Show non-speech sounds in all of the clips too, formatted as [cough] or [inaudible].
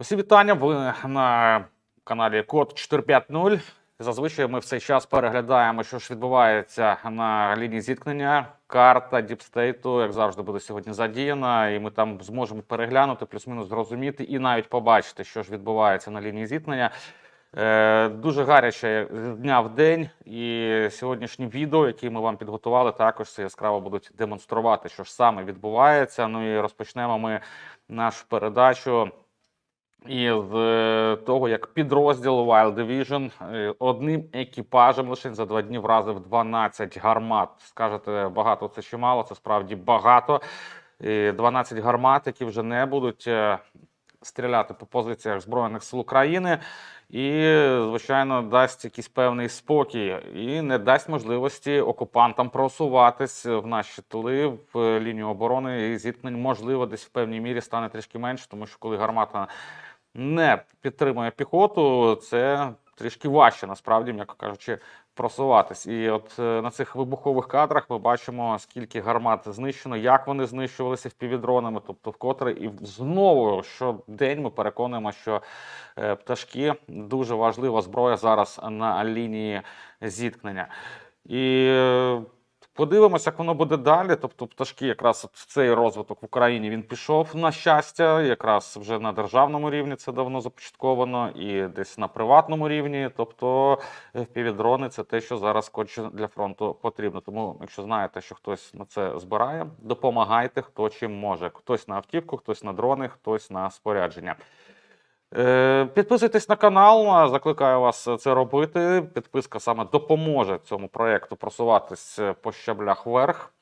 Усі вітання. Ви на каналі Код 450. Зазвичай ми в цей час переглядаємо, що ж відбувається на лінії зіткнення. Карта Діпстейту, як завжди, буде сьогодні задіяна, і ми там зможемо переглянути, плюс-мінус зрозуміти і навіть побачити, що ж відбувається на лінії зіткнення. Е, дуже гаряче дня в день, і сьогоднішні відео, які ми вам підготували, також яскраво будуть демонструвати, що ж саме відбувається. Ну і розпочнемо ми нашу передачу із е, того, як підрозділ Wild Division е, одним екіпажем лише за два дні вразив 12 гармат. Скажете, багато це чи мало? Це справді багато. І 12 гармат, які вже не будуть е, стріляти по позиціях Збройних сил України. І, звичайно, дасть якийсь певний спокій і не дасть можливості окупантам просуватись в наші тили в лінію оборони і зіткнень, можливо, десь в певній мірі стане трішки менше, тому що коли гармата не підтримує піхоту, це трішки важче, насправді, м'яко кажучи, просуватись. І от е, на цих вибухових кадрах ми бачимо, скільки гармат знищено, як вони знищувалися впівдронами, тобто вкотре, і знову щодень ми переконуємо, що е, пташки дуже важлива зброя зараз на лінії зіткнення. І е, Подивимося, як воно буде далі. Тобто, пташки, якраз от цей розвиток в Україні він пішов на щастя, якраз вже на державному рівні це давно започатковано, і десь на приватному рівні. Тобто півдрони це те, що зараз конче для фронту потрібно. Тому, якщо знаєте, що хтось на це збирає, допомагайте, хто чим може. Хтось на автівку, хтось на дрони, хтось на спорядження. Е, Підписуйтесь на канал, закликаю вас це робити. Підписка саме допоможе цьому проєкту просуватись по щаблях вверх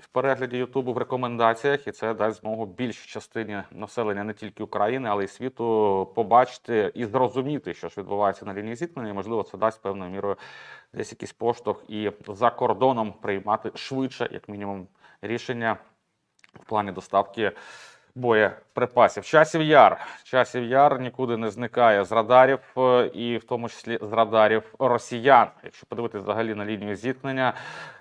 в перегляді Ютубу в рекомендаціях, і це дасть змогу більшій частині населення не тільки України, але й світу побачити і зрозуміти, що ж відбувається на лінії зіткнення. Можливо, це дасть певною мірою десь якийсь поштовх і за кордоном приймати швидше, як мінімум, рішення в плані доставки боєприпасів. Часів яр. Часів яр нікуди не зникає з радарів, е, і в тому числі з радарів росіян. Якщо подивитися взагалі на лінію зіткнення,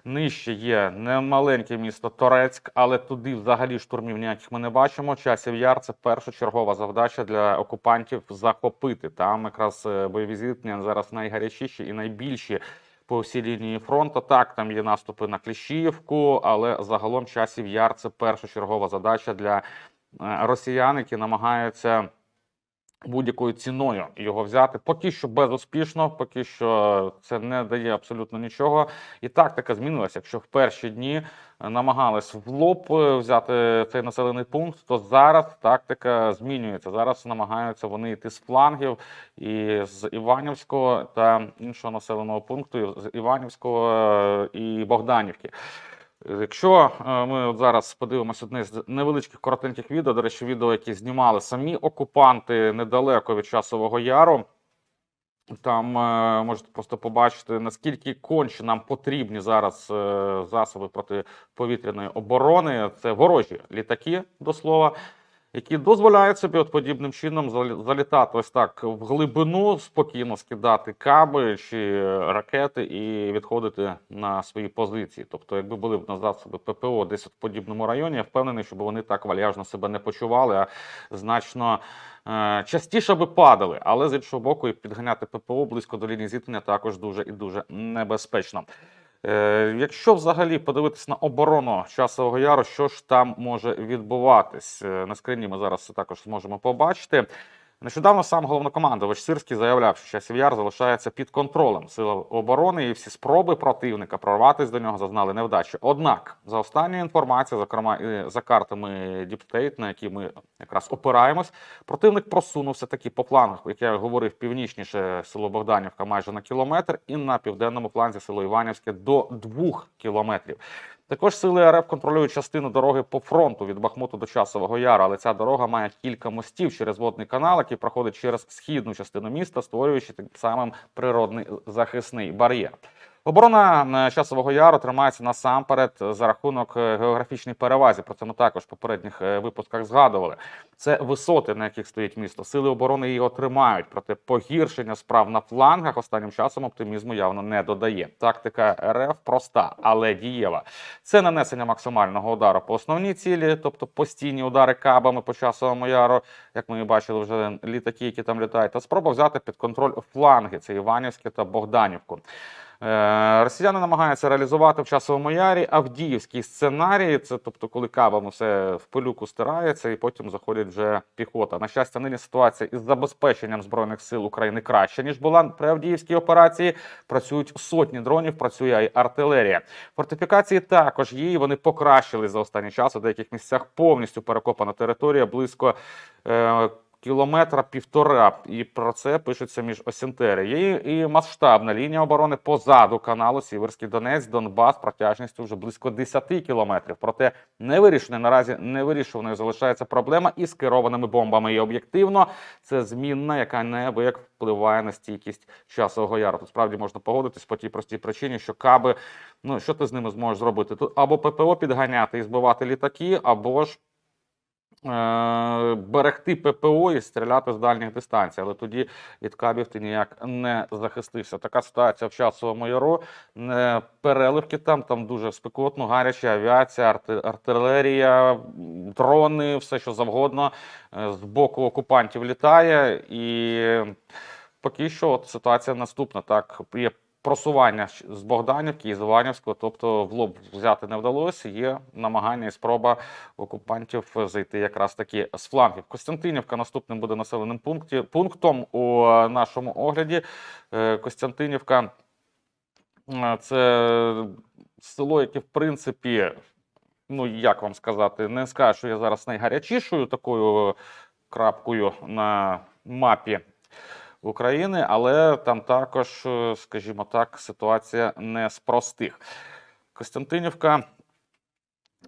нижче є немаленьке місто Торецьк, але туди взагалі штурмів ніяких ми не бачимо. Часів яр це першочергова завдача для окупантів захопити. Там якраз е, бойові зіткнення зараз найгарячіші і найбільші. По всій лінії фронту так там є наступи на Кліщіївку, але загалом часів яр це першочергова задача для росіян, які намагаються будь-якою ціною його взяти. Поки що безуспішно, поки що це не дає абсолютно нічого. І тактика змінилася. Якщо в перші дні намагались в лоб е, взяти цей населений пункт, то зараз тактика змінюється. Зараз намагаються вони йти з флангів і з Іванівського та іншого населеного пункту, з Іванівського е, і Богданівки. Якщо е, ми от зараз подивимося одне з невеличких коротеньких відео, до речі, відео, які знімали самі окупанти недалеко від часового яру, там е, можете просто побачити, наскільки конче нам потрібні зараз е, засоби протиповітряної оборони. Це ворожі літаки, до слова які дозволяють собі от подібним чином залітати ось так в глибину, спокійно скидати каби чи ракети і відходити на свої позиції. Тобто, якби були б на засоби ППО десь в подібному районі, я впевнений, щоб вони так вальяжно себе не почували, а значно. Е, частіше би падали, але з іншого боку, і підганяти ППО близько до лінії зіткнення також дуже і дуже небезпечно. Е, якщо взагалі подивитись на оборону часового яру, що ж там може відбуватись е, на скрині? Ми зараз також зможемо побачити. Нещодавно сам головнокомандувач Сирський заявляв, що часів яр залишається під контролем сил оборони, і всі спроби противника прорватися до нього зазнали невдачі. Однак, за останньою інформацією, зокрема і за картами State, на які ми якраз опираємось, противник просунувся таки по планах, як я говорив, північніше село Богданівка майже на кілометр, і на південному фланзі село Іванівське до двох кілометрів. Також сили РФ контролюють частину дороги по фронту від Бахмуту до Часового Яру, але ця дорога має кілька мостів через водний канал, який проходить через східну частину міста, створюючи тим самим природний захисний бар'єр. Оборона е, часового яру тримається насамперед за рахунок е, географічної перевазі. Про це ми також в попередніх е, випусках згадували. Це висоти, на яких стоїть місто. Сили оборони її отримають. Проте погіршення справ на флангах останнім часом оптимізму явно не додає. Тактика РФ проста, але дієва. Це нанесення максимального удару по основній цілі, тобто постійні удари кабами по часовому яру, як ми бачили вже літаки, які там літають, та спроба взяти під контроль фланги. Це Іванівське та Богданівку. Е, Росіяни намагаються реалізувати в часовому ярі Авдіївський сценарій. Це тобто, коли кабом все в пилюку стирається, і потім заходить вже піхота. На щастя, нині ситуація із забезпеченням збройних сил України краще ніж була при Авдіївській операції. Працюють сотні дронів, працює і артилерія. Фортифікації також і Вони покращили за останній час. У деяких місцях повністю перекопана територія близько. Е, Кілометра півтора, і про це пишеться між Осінтери. Є і масштабна лінія оборони позаду каналу Сіверський Донець, Донбас протяжністю вже близько 10 кілометрів. Проте не вирішена наразі не вирішуваною залишається проблема із керованими бомбами. І об'єктивно це змінна, яка неабияк впливає на стійкість часового яру. Тут справді можна погодитись по тій простій причині, що каби, ну що ти з ними зможеш зробити? Тут або ППО підганяти і збивати літаки, або ж. Е, берегти ППО і стріляти з дальніх дистанцій, але тоді від кабів ти ніяк не захистився. Така ситуація в часовому яру. Не переливки там, там дуже спекотно, гаряча авіація, артилерія, дрони, все що завгодно е, з боку окупантів літає. І поки що от ситуація наступна. Так, є просування з Богданівки і з Іванівського, тобто в лоб взяти не вдалося. Є намагання і спроба окупантів зайти якраз таки з флангів. Костянтинівка наступним буде населеним пункті, пунктом у нашому огляді. Е, Костянтинівка е, це село, яке в принципі, ну як вам сказати, не скажу, що я зараз найгарячішою такою крапкою на мапі. України, але там також, е, скажімо так, ситуація не з простих. Костянтинівка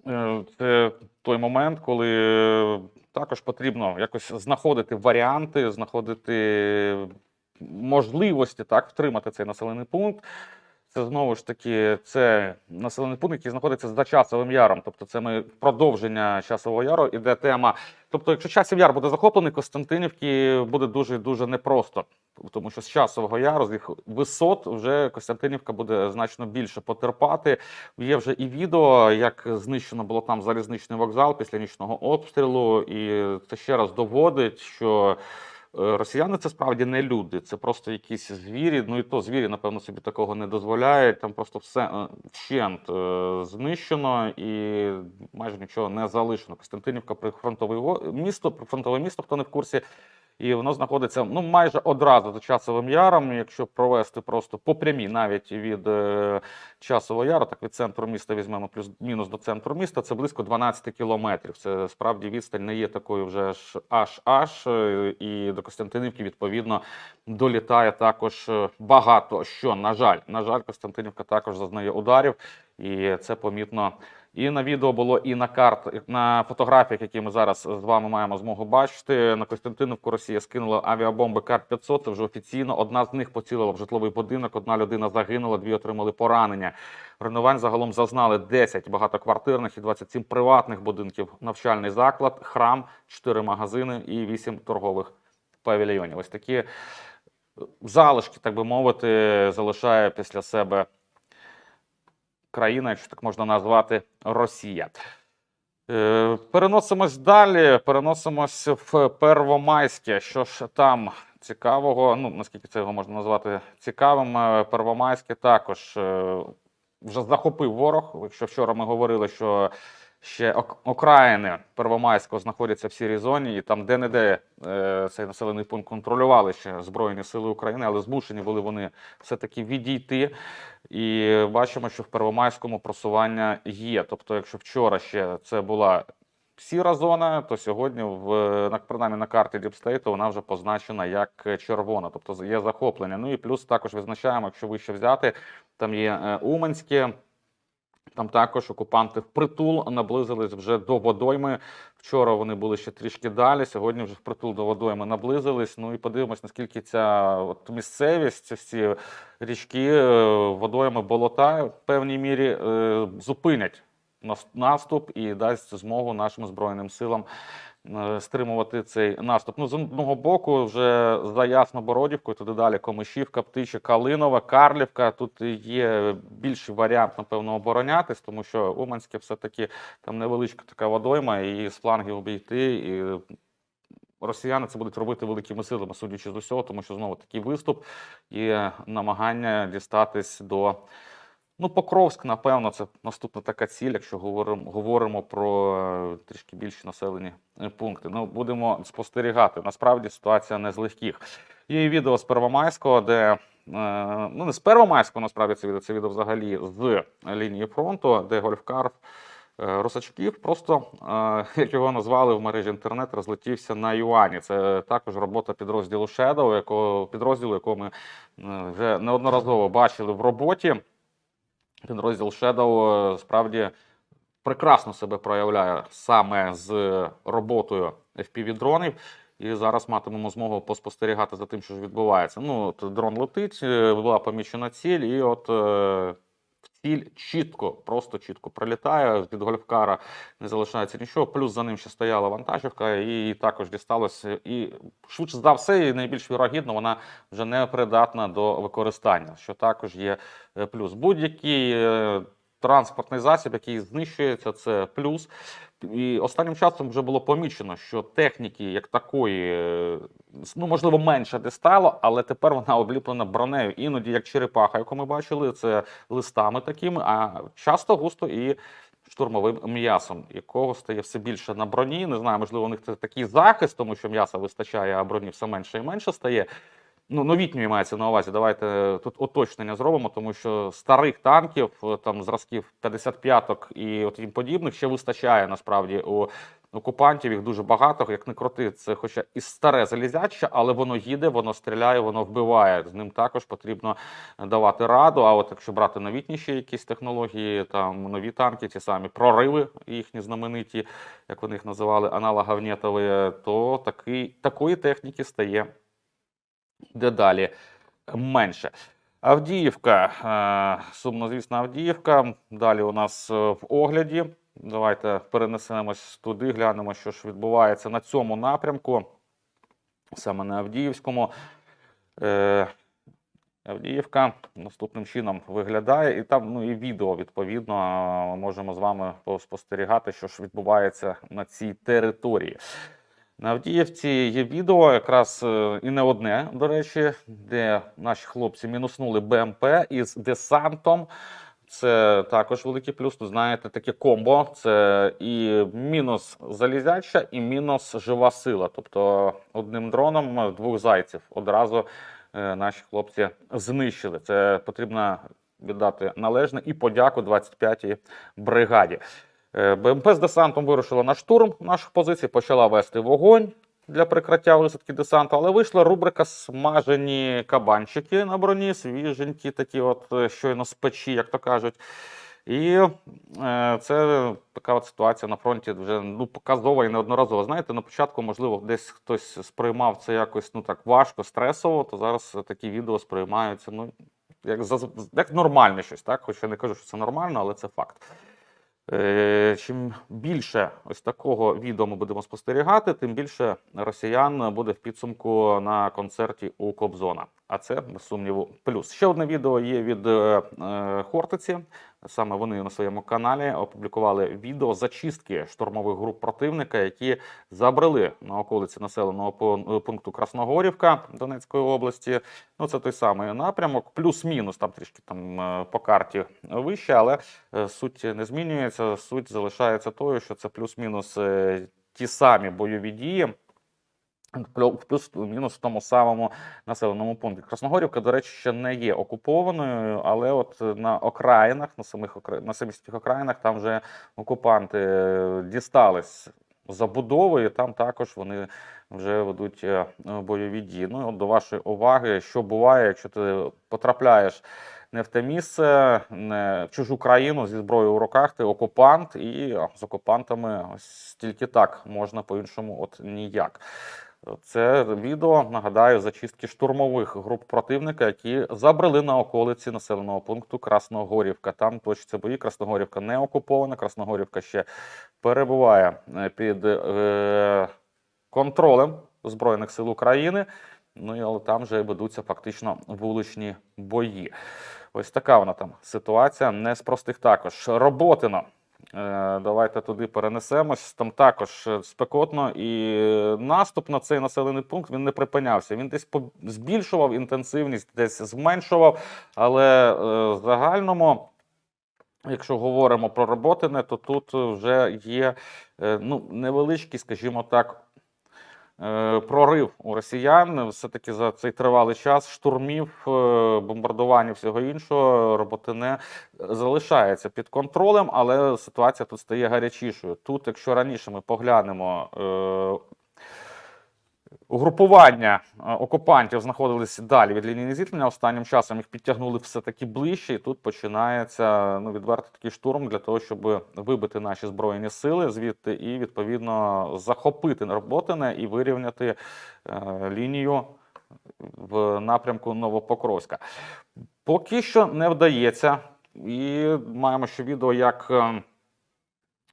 е, це той момент, коли е, також потрібно якось знаходити варіанти, знаходити можливості так втримати цей населений пункт. Це знову ж таки це населений пункт, який знаходиться за часовим яром. Тобто, це ми продовження часового яру іде тема. Тобто, якщо часів яр буде захоплений, Костянтинівки буде дуже дуже непросто, тому що з часового яру, з їх висот, вже Костянтинівка буде значно більше потерпати. Є вже і відео, як знищено було там залізничний вокзал після нічного обстрілу, і це ще раз доводить, що. Е, Росіяни це справді не люди, це просто якісь звірі. Ну і то звірі, напевно, собі такого не дозволяють. Там просто все е, вщент е, знищено і майже нічого не залишено. Костянтинівка прифронтове місто, прифронтове місто, хто не в курсі. І воно знаходиться ну майже одразу за часовим яром. Якщо провести просто по прямій, навіть від е, часового яру, так від центру міста візьмемо плюс-мінус до центру міста, це близько 12 кілометрів. Це справді відстань не є такою вже аж аж. е, І до Костянтинівки відповідно долітає також е, багато. Що на жаль, на жаль, Костянтинівка також зазнає ударів, і це помітно. І на відео було, і на карт, на фотографіях, які ми зараз з вами маємо змогу бачити. На Костянтинівку Росія скинула авіабомби Кар-500. Це вже офіційно. Одна з них поцілила в житловий будинок. Одна людина загинула, дві отримали поранення. Руйнувань загалом зазнали 10 багатоквартирних і 27 приватних будинків, навчальний заклад, храм, 4 магазини і 8 торгових павільйонів. Ось такі залишки, так би мовити, залишає після себе країна, якщо так можна назвати, Росія. Е, Переносимось далі, переносимось в Первомайське. Що ж там цікавого? Ну, наскільки це його можна назвати цікавим, е, Первомайське також е, вже захопив ворог. Якщо вчора ми говорили, що ще ок- окраїни Первомайського знаходяться в сірій зоні, і там де-не-де е, цей населений пункт контролювали ще Збройні Сили України, але змушені були вони все-таки відійти. І бачимо, що в Первомайському просування є. Тобто, якщо вчора ще це була сіра зона, то сьогодні, в, на, принаймні на карті Діпстейту, вона вже позначена як червона, тобто є захоплення. Ну і плюс також визначаємо, якщо вище взяти, там є е, Уманське. Там також окупанти впритул наблизились вже до водойми. Вчора вони були ще трішки далі. Сьогодні вже впритул до водойми наблизились. Ну і подивимось, наскільки ця от місцевість, ці річки, е, водойми, болота в певній мірі е, зупинять наступ і дасть змогу нашим збройним силам стримувати цей наступ. Ну, з одного боку, вже за Яснобородівкою, туди далі Комишівка, Птича, Калинова, Карлівка. Тут є більший варіант, напевно, оборонятись, тому що Уманське все-таки там невеличка така водойма, і з флангів обійти. І росіяни це будуть робити великими силами, судячи з усього, тому що знову такий виступ і намагання дістатись до. Ну, Покровськ, напевно, це наступна така ціль, якщо говоримо, говоримо про е, трішки більші населені е, пункти. Ну, будемо спостерігати. Насправді ситуація не з легких. Є відео з Первомайського, де е, ну не з Первомайського, насправді це відео, це відео взагалі з лінії фронту, де Гольфкар Росачків просто, як його назвали в мережі інтернет, розлетівся на юані. Це також робота підрозділу Shadow, якого підрозділу, якого ми вже неодноразово бачили в роботі. Підрозділ Shadow е, справді прекрасно себе проявляє саме з роботою FPV-дронів. І зараз матимемо змогу поспостерігати за тим, що ж відбувається. Ну, от дрон летить, е, була помічена ціль, і от е, ціль чітко, просто чітко прилітає. Від гольфкара не залишається нічого. Плюс за ним ще стояла вантажівка, і також дісталося. І швидше за все, і найбільш вірогідно, вона вже не придатна до використання, що також є е, плюс. Будь-який е, транспортний засіб, який знищується, це плюс. І останнім часом вже було помічено, що техніки як такої, е, ну можливо, менше де стало, але тепер вона обліплена бронею. Іноді як черепаха, яку ми бачили, це листами такими, а часто густо і штурмовим м'ясом, якого стає все більше на броні. Не знаю, можливо, у них це такий захист, тому що м'яса вистачає, а броні все менше і менше стає. Ну, новітньої мається на увазі. Давайте тут уточнення зробимо, тому що старих танків, е, там зразків 55-ок і от їм подібних ще вистачає насправді у окупантів. Їх дуже багато. Як не крути, це хоча і старе залізяче, але воно їде, воно стріляє, воно вбиває. З ним також потрібно давати раду. А от якщо брати новітніші якісь технології, там нові танки, ті самі прориви, їхні знамениті, як вони їх називали, аналоговнєтові, то такий, такої техніки стає дедалі менше. Авдіївка, е, сумнозвісна Авдіївка. Далі у нас е, в огляді. Давайте перенесемось туди, глянемо, що ж відбувається на цьому напрямку, саме на Авдіївському. Е, Авдіївка наступним чином виглядає, і там ну і відео відповідно можемо з вами спостерігати, що ж відбувається на цій території. На Авдіївці є відео, якраз е, і не одне, до речі, де наші хлопці мінуснули БМП із десантом. Це також великий плюс. Ну, знаєте, таке комбо. Це і мінус залізяча, і мінус жива сила. Тобто одним дроном двох зайців одразу е, наші хлопці знищили. Це потрібно віддати належне і подяку 25-й бригаді. Е, БМП з десантом вирушила на штурм наших позицій, почала вести вогонь для прикриття висадки десанту, але вийшла рубрика смажені кабанчики на броні, свіженькі, такі, от е, щойно з печі, як то кажуть. І е, це така от ситуація на фронті вже ну, показова і неодноразова. Знаєте, на початку, можливо, десь хтось сприймав це якось ну так важко, стресово, то зараз такі відео сприймаються ну, як, як нормальне щось, так? Хоча я не кажу, що це нормально, але це факт. Е, Чим більше ось такого відео ми будемо спостерігати, тим більше росіян буде в підсумку на концерті у Кобзона. А це без сумніву плюс. Ще одне відео є від е, е, Хортиці. Саме вони на своєму каналі опублікували відео зачистки штурмових груп противника, які забрели на околиці населеного пун- пункту Красногорівка Донецької області. Ну це той самий напрямок, плюс-мінус там трішки там е, по карті вище, але е, суть не змінюється. Суть залишається тою, що це плюс-мінус е, ті самі бойові дії. Плю- Плюс-мінус в тому самому населеному пункті. Красногорівка, до речі, ще не є окупованою, але от на окраїнах, на самих на самих окраїнах, там вже окупанти е, дістались забудови, і там також вони вже ведуть е, бойові дії. Ну, от до вашої уваги, що буває, якщо ти потрапляєш не в те місце, не в чужу країну зі зброєю у руках. Ти окупант, і з окупантами ось тільки так можна по-іншому, от ніяк. Це відео нагадаю зачистки штурмових груп противника, які забрели на околиці населеного пункту Красногорівка. Там точаться бої. Красногорівка не окупована. Красногорівка ще перебуває е, під е, контролем Збройних сил України. Ну але там вже ведуться фактично вуличні бої. Ось така вона там ситуація. Не з простих також. Роботино. Е, Давайте туди перенесемось. Там також е, спекотно, і е, наступ на цей населений пункт він не припинявся. Він десь збільшував інтенсивність, десь зменшував. Але в загальному, якщо говоримо про роботи, то тут вже є ну, невеличкі, скажімо так, прорив у росіян. Все-таки за цей тривалий час штурмів, бомбардування, бомбардувань і всього іншого роботи не залишається під контролем, але ситуація тут стає гарячішою. Тут, якщо раніше ми поглянемо. Е, Угрупування е, окупантів знаходилися далі від лінії зіткнення. Останнім часом їх підтягнули все таки ближче, і тут починається ну відвертий такий штурм для того, щоб вибити наші збройні сили звідти і відповідно захопити Роботине і вирівняти е, лінію в напрямку Новопокровська. Поки що не вдається, і маємо ще відео, як.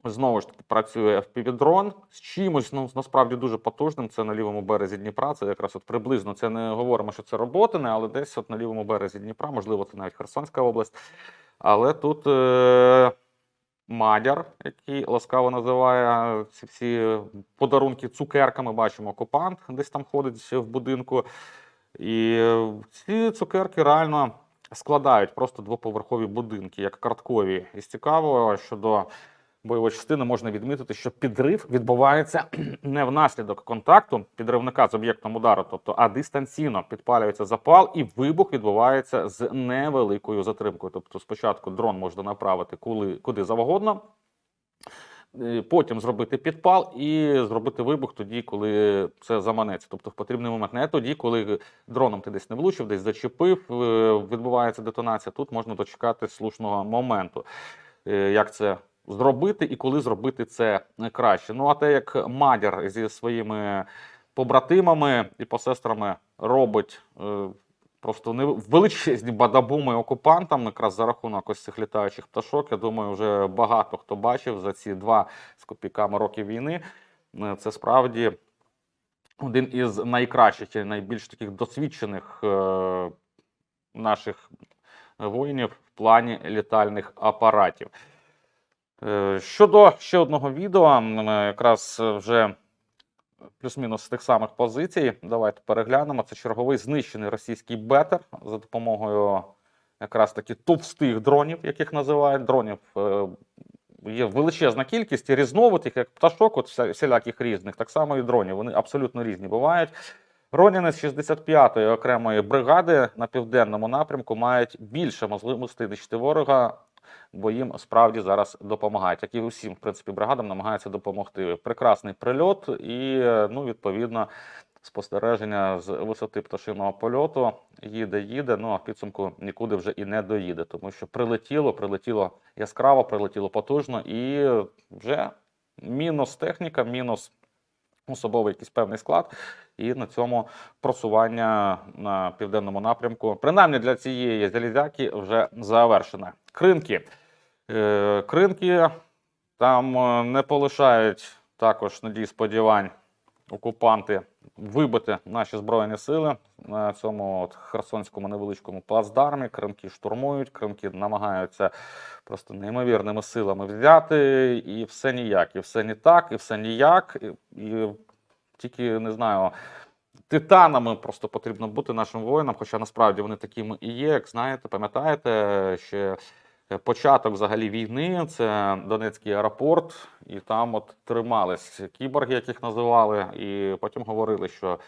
Знову ж таки працює FPV-дрон з чимось ну насправді дуже потужним. Це на лівому березі Дніпра. Це якраз от приблизно це не говоримо, що це роботине, але десь от на лівому березі Дніпра, можливо, це навіть Херсонська область. Але тут е- Мадяр, який ласкаво називає ці всі подарунки цукерками. Бачимо, окупант десь там ходить в будинку. І е, ці цукерки реально складають просто двоповерхові будинки, як карткові. І з цікавого щодо бойової частини можна відмітити, що підрив відбувається [clears throat] не внаслідок контакту підривника з об'єктом удару, тобто а дистанційно підпалюється запал, і вибух відбувається з невеликою затримкою. Тобто, спочатку дрон можна направити куди, куди завгодно. е, Потім зробити підпал і зробити вибух тоді, коли це заманеться. Тобто в потрібний момент, не тоді, коли дроном ти десь не влучив, десь зачепив, е, відбувається детонація. Тут можна дочекати слушного моменту. Е, Як це зробити і коли зробити це краще. Ну а те, як Мадяр зі своїми побратимами і посестрами робить е, просто не величезні бадабуми окупантам, якраз за рахунок ось цих літаючих пташок. Я думаю, вже багато хто бачив за ці два з копійками роки війни. Е, Це справді один із найкращих і найбільш таких досвідчених е, наших воїнів в плані літальних апаратів. Е, Щодо ще одного відео, е, якраз е, вже плюс-мінус з тих самих позицій. Давайте переглянемо. Це черговий знищений російський бетер за допомогою якраз таки товстих дронів, яких називають. Дронів є величезна кількість і різновидів, як пташок, от всіляких різних, так само і дронів. Вони абсолютно різні бувають. Роніни з 65-ї окремої бригади на південному напрямку мають більше можливостей нищити ворога, бо їм справді зараз допомагають. Як і усім, в принципі, бригадам намагаються допомогти. Прекрасний прильот і, е, ну, відповідно, спостереження з висоти пташиного польоту. Їде, їде, ну а в підсумку нікуди вже і не доїде, тому що прилетіло, прилетіло яскраво, прилетіло потужно, і вже мінус техніка, мінус особовий якийсь певний склад. І на цьому просування на південному напрямку, принаймні для цієї залізяки, вже завершене. Кринки. Е, Кринки там е, не полишають також надій сподівань окупанти вибити наші збройні сили на цьому от херсонському невеличкому плацдармі. Кримки штурмують, кримки намагаються просто неймовірними силами взяти, і все ніяк, і все не так, і все ніяк. І, і тільки не знаю. Титанами просто потрібно бути нашим воїнам, хоча насправді вони такими і є. Як знаєте, пам'ятаєте, ще початок взагалі війни це Донецький аеропорт, і там от тримались кіборги, яких називали, і потім говорили, що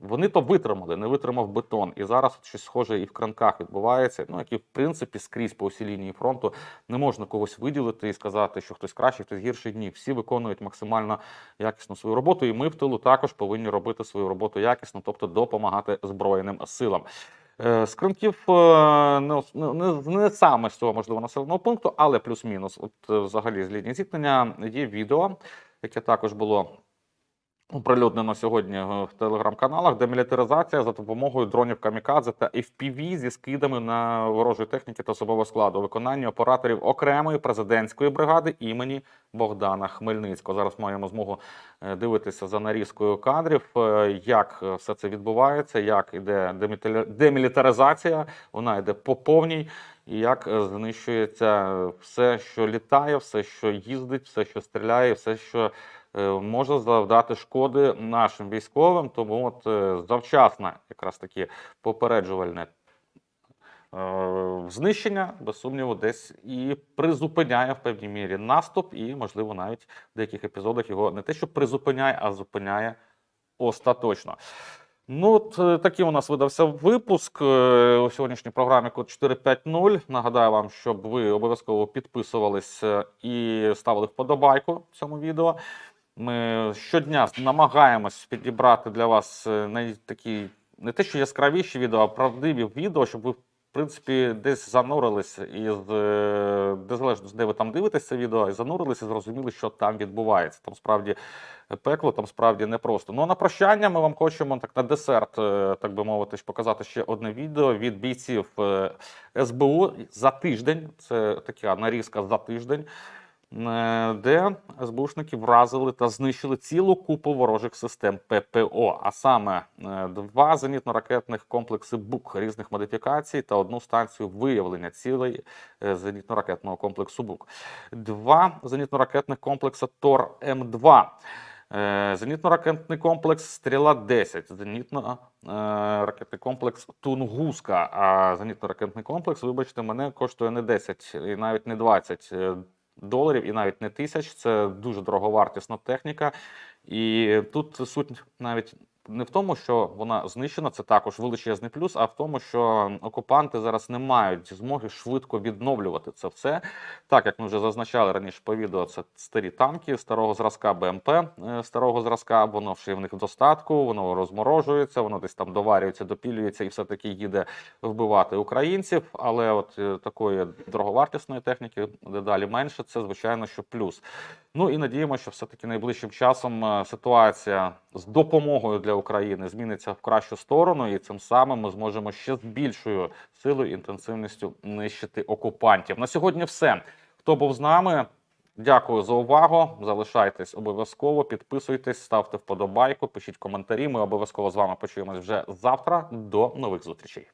вони то витримали, не витримав бетон. І зараз щось схоже і в кранках відбувається. Ну, як і в принципі скрізь по усій лінії фронту не можна когось виділити і сказати, що хтось кращий, хтось гірший. Ні, всі виконують максимально якісно свою роботу, і ми в тилу також повинні робити свою роботу якісно, тобто допомагати Збройним силам. Е, З Кримків е, не, не, не, не саме з цього можливо населеного пункту, але плюс-мінус. От е, взагалі з лінії зіткнення є відео, яке також було оприлюднено сьогодні е, в телеграм-каналах. Демілітаризація за допомогою дронів камікадзе та FPV зі скидами на ворожої техніки та особового складу. Виконання операторів окремої президентської бригади імені Богдана Хмельницького. Зараз маємо змогу е, дивитися за нарізкою кадрів, е, як все це відбувається, як іде демілітаризація, вона йде по повній, і як знищується все, що літає, все, що їздить, все, що стріляє, все, що може завдати шкоди нашим військовим. Тому от е, завчасне якраз таки попереджувальне е, знищення, без сумніву, десь і призупиняє в певній мірі наступ, і, можливо, навіть в деяких епізодах його не те, що призупиняє, а зупиняє остаточно. Ну, от е, такий у нас видався випуск е, у сьогоднішній програмі Код 450. Нагадаю вам, щоб ви обов'язково підписувались е, і ставили вподобайку цьому відео. Ми щодня намагаємось підібрати для вас е, такі не те, що яскравіші відео, а правдиві відео, щоб ви, в принципі, десь занурились із е, незалежно, де ви там дивитесь це відео, і занурились і зрозуміли, що там відбувається. Там справді пекло, там справді непросто. Ну а на прощання ми вам хочемо так на десерт, е, так би мовити, показати ще одне відео від бійців СБУ за тиждень. Це така нарізка за тиждень. Е, Де СБУшники вразили та знищили цілу купу ворожих систем ППО, а саме е, два зенітно-ракетних комплекси БУК різних модифікацій та одну станцію виявлення цілей е, зенітно-ракетного комплексу БУК, два зенітно-ракетних комплекси ТОР М2. Е, Зенітно-ракетний комплекс Стріла 10, зенітно-ракетний комплекс Тунгуска. А зенітно-ракетний комплекс, вибачте, мене коштує не 10 і навіть не 20 е, доларів, і навіть не тисяч. Це дуже дороговартісна техніка. І тут суть навіть не в тому, що вона знищена, це також величезний плюс, а в тому, що окупанти зараз не мають змоги швидко відновлювати це все. Так як ми вже зазначали раніше по відео, це старі танки старого зразка БМП е, старого зразка, воно ще в них в достатку, воно розморожується, воно десь там доварюється, допілюється і все-таки їде вбивати українців. Але от е, такої дороговартісної техніки дедалі менше, це звичайно, що плюс. Ну і надіємося, що все-таки найближчим часом е, ситуація з допомогою для України зміниться в кращу сторону, і цим самим ми зможемо ще з більшою силою і інтенсивністю нищити окупантів. На сьогодні все. Хто був з нами? Дякую за увагу. Залишайтесь обов'язково, підписуйтесь, ставте вподобайку, пишіть коментарі. Ми обов'язково з вами почуємось вже завтра. До нових зустрічей.